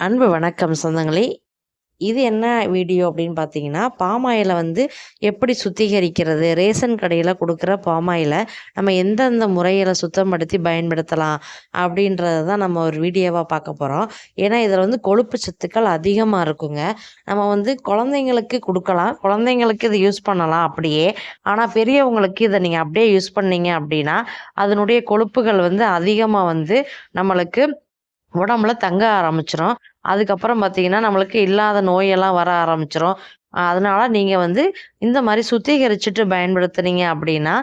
அன்பு வணக்கம் சொந்தங்களே. இது என்ன வீடியோ அப்படின்னு பார்த்தீங்கன்னா பாமாயில் வந்து எப்படி சுத்திகரிக்கிறது ரேஷன் கடையில் கொடுக்குற பாமாயில் நம்ம எந்தெந்த முறையில் சுத்தப்படுத்தி பயன்படுத்தலாம் அப்படின்றத தான் நம்ம ஒரு வீடியோவாக பார்க்க போகிறோம் ஏன்னா இதில் வந்து கொழுப்பு சத்துக்கள் அதிகமாக இருக்குங்க. நம்ம வந்து குழந்தைங்களுக்கு கொடுக்கலாம். குழந்தைங்களுக்கு இதை யூஸ் பண்ணலாம் அப்படியே. ஆனால் பெரியவங்களுக்கு இதை நீங்கள் அப்படியே யூஸ் பண்ணீங்க அப்படின்னா அதனுடைய கொழுப்புகள் வந்து அதிகமாக வந்து நம்மளுக்கு உடம்புல தங்க ஆரம்பிச்சிரும். அதுக்கப்புறம் பார்த்தீங்கன்னா நம்மளுக்கு இல்லாத நோயெல்லாம் வர ஆரம்பிச்சிரும். அதனால நீங்கள் வந்து இந்த மாதிரி சுத்திகரிச்சுட்டு பயன்படுத்துனீங்க அப்படின்னா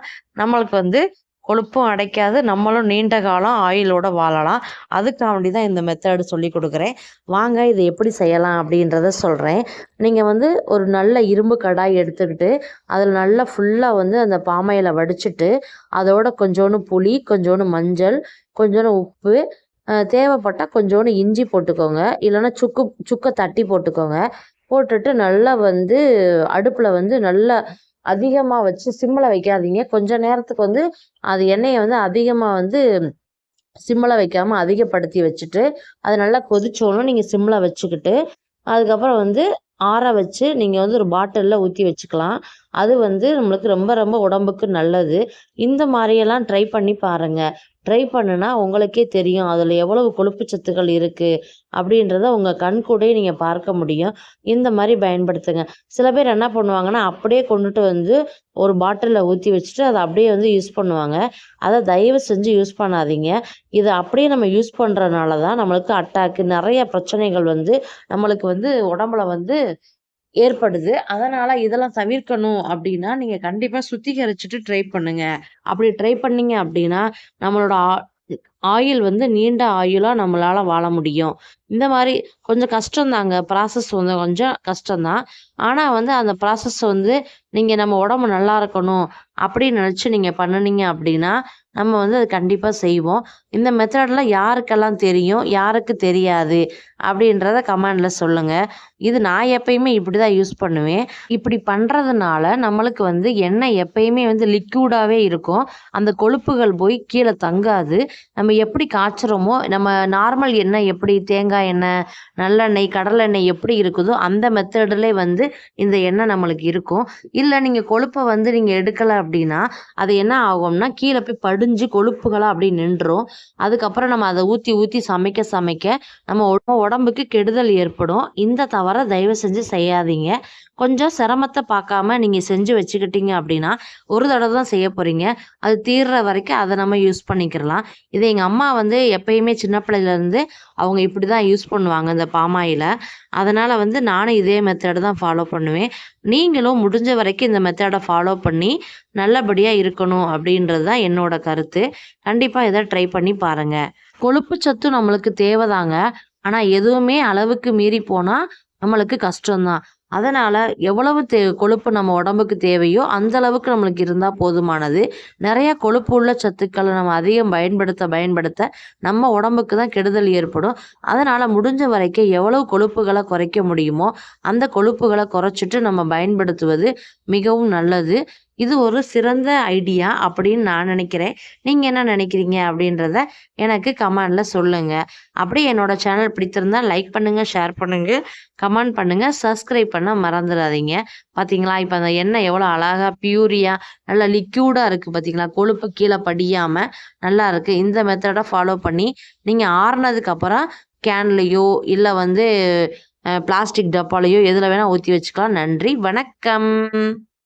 நம்மளுக்கு வந்து கொழுப்பும் அடைக்காது நம்மளும் நீண்ட காலம் ஆயிலோட வாழலாம். அதுக்காண்டி தான் இந்த மெத்தடு சொல்லி கொடுக்குறேன். வாங்க இதை எப்படி செய்யலாம் அப்படின்றத சொல்கிறேன் நீங்கள் வந்து ஒரு நல்ல இரும்பு கடாய் எடுத்துக்கிட்டு அதில் நல்லா ஃபுல்லாக வந்து அந்த பாமையில் வடிச்சிட்டு அதோட கொஞ்சோண்டு புளி கொஞ்சோண்டு மஞ்சள் கொஞ்சோண்டு உப்பு தேவைப்பட்டால் கொஞ்சோண்டு இஞ்சி போட்டுக்கோங்க. இல்லைன்னா சுக்கு சுக்கை தட்டி போட்டுக்கோங்க. போட்டுட்டு நல்லா வந்து அடுப்பில் வந்து நல்லா அதிகமாக வச்சு சிம்மில் வைக்காதீங்க. கொஞ்ச நேரத்துக்கு வந்து அது எண்ணெயை வந்து அதிகமாக வந்து சிம்மில் வைக்காமல் அதிகப்படுத்தி வச்சுட்டு அது நல்லா கொதிச்சோன்னு நீங்கள் சிம்மில் வச்சுக்கிட்டு அதுக்கப்புறம் வந்து ஆற வச்சு நீங்கள் வந்து ஒரு பாட்டிலில் ஊற்றி வச்சுக்கலாம். அது வந்து நம்மளுக்கு ரொம்ப ரொம்ப உடம்புக்கு நல்லது. இந்த மாதிரியெல்லாம் ட்ரை பண்ணி பாருங்கள் ட்ரை பண்ணுனா உங்களுக்கே தெரியும் அதில் எவ்வளவு கொழுப்பு சத்துக்கள் இருக்குது அப்படின்றத உங்கள் கண் கூட நீங்கள் பார்க்க முடியும். இந்த மாதிரி பயன்படுத்துங்க. சில பேர் என்ன பண்ணுவாங்கன்னா அப்படியே கொண்டுட்டு வந்து ஒரு பாட்டிலில் ஊற்றி வச்சுட்டு அதை அப்படியே வந்து யூஸ் பண்ணுவாங்க. அதை தயவு செஞ்சு யூஸ் பண்ணாதீங்க. இதை அப்படியே நம்ம யூஸ் பண்ணுறதுனால தான் நம்மளுக்கு அட்டாக்கு நிறைய பிரச்சனைகள் வந்து நம்மளுக்கு வந்து உடம்புல வந்து ஏற்படுது. அதனால் இதெல்லாம் தவிர்க்கணும் அப்படின்னா நீங்கள் கண்டிப்பாக சுத்திகரிச்சுட்டு ட்ரை பண்ணுங்க. அப்படி ட்ரை பண்ணீங்க அப்படின்னா நம்மளோட ஆயில் வந்து நீண்ட ஆயுளாக நம்மளால் வாழ முடியும். இந்த மாதிரி கொஞ்சம் கஷ்டம்தாங்க. ப்ராசஸ் வந்து கொஞ்சம் கஷ்டம்தான். ஆனால் வந்து அந்த ப்ராசஸ் வந்து நீங்கள் நம்ம உடம்பு நல்லா இருக்கணும் அப்படின்னு நினச்சி நீங்கள் பண்ணுனீங்க அப்படின்னா நம்ம வந்து அது கண்டிப்பாக செய்வோம். இந்த மெத்தடில் யாருக்கெல்லாம் தெரியும் யாருக்கு தெரியாது அப்படின்றத கமெண்டில் சொல்லுங்கள் இது நான் எப்பயுமே இப்படி தான் யூஸ் பண்ணுவேன். இப்படி பண்ணுறதுனால நம்மளுக்கு வந்து எண்ணெய் எப்பயுமே வந்து லிக்யூடாகவே இருக்கும். அந்த கொழுப்புகள் போய் கீழே தங்காது. நம்ம எப்படி காய்ச்சுறோமோ நம்ம நார்மல் எண்ணெய் எப்படி தேங்காய் எண்ணெய் நல்லெண்ணெய் கடலெண்ணெய் எப்படி இருக்குதோ அந்த மெத்தடில் வந்து இந்த எண்ணெய் நம்மளுக்கு இருக்கும். இல்லை நீங்கள் கொழுப்பை வந்து நீங்கள் எடுக்கலை அப்படின்னா அது என்ன ஆகும்னா கீழே போய் படிஞ்சு கொழுப்புகளாக அப்படி நின்றோம் அதுக்கப்புறம் நம்ம அதை ஊற்றி ஊற்றி சமைக்க சமைக்க நம்ம உடம்புக்கு கெடுதல் ஏற்படும். இந்த தவறை தயவு செஞ்சு செய்யாதீங்க. கொஞ்சம் சிரமத்தை பார்க்காம நீங்கள் செஞ்சு வச்சுக்கிட்டீங்க அப்படின்னா ஒரு தடவை தான் செய்ய போகிறீங்க அது தீர்ற வரைக்கும் அதை நம்ம யூஸ் பண்ணிக்கிறலாம். இதை எங்கள் அம்மா வந்து எப்பயுமே சின்ன பிள்ளையிலேருந்து அவங்க இப்படி தான் யூஸ் பண்ணுவாங்க இந்த பாமாயில். அதனால் வந்து நானும் இதே மெத்தடை தான் ஃபாலோ பண்ணுவேன். நீங்களும் முடிஞ்ச வரைக்கும் இந்த மெத்தடை ஃபாலோ பண்ணி நல்லபடியாக இருக்கணும் அப்படின்றது தான் என்னோட கருத்து. கண்டிப்பாக இதை ட்ரை பண்ணி பாருங்கள் கொழுப்பு சத்து நம்மளுக்கு தேவைதாங்க. ஆனால் எதுவுமே அளவுக்கு மீறி போனால் நம்மளுக்கு கஷ்டம்தான். அதனால் எவ்வளவு தே கொழுப்பு நம்ம உடம்புக்கு தேவையோ அந்த அளவுக்கு நம்மளுக்கு இருந்தால் போதுமானது. நிறைய கொழுப்பு உள்ள சத்துக்களை நம்ம அதிகம் பயன்படுத்த பயன்படுத்த நம்ம உடம்புக்கு தான் கெடுதல் ஏற்படும். அதனால் முடிஞ்ச வரைக்கும் எவ்வளவு கொழுப்புகளை குறைக்க முடியுமோ அந்த கொழுப்புகளை குறைச்சிட்டு நம்ம பயன்படுத்துவது மிகவும் நல்லது. இது ஒரு சிறந்த ஐடியா அப்படின்னு நான் நினைக்கிறேன். நீங்கள் என்ன நினைக்கிறீங்க அப்படின்றத எனக்கு கமெண்டில் சொல்லுங்கள் அப்படியே என்னோட சேனல் பிடித்திருந்தால் லைக் பண்ணுங்கள் ஷேர் பண்ணுங்கள் கமெண்ட் பண்ணுங்கள் சப்ஸ்கிரைப் பண்ண மறந்துடாதீங்க. பார்த்தீங்களா இப்போ அந்த எண்ணெய் எவ்வளோ அழகாக பியூரியாக நல்லா லிக்யூடாக இருக்குது பார்த்தீங்களா கொழுப்பு கீழே படியாமல் நல்லா இருக்குது இந்த மெத்தடை ஃபாலோ பண்ணி நீங்கள் ஆறுனதுக்கப்புறம் கேன்லேயோ இல்லை வந்து பிளாஸ்டிக் டப்பாலையோ எதில் வேணால் ஊற்றி வச்சுக்கலாம். நன்றி வணக்கம்.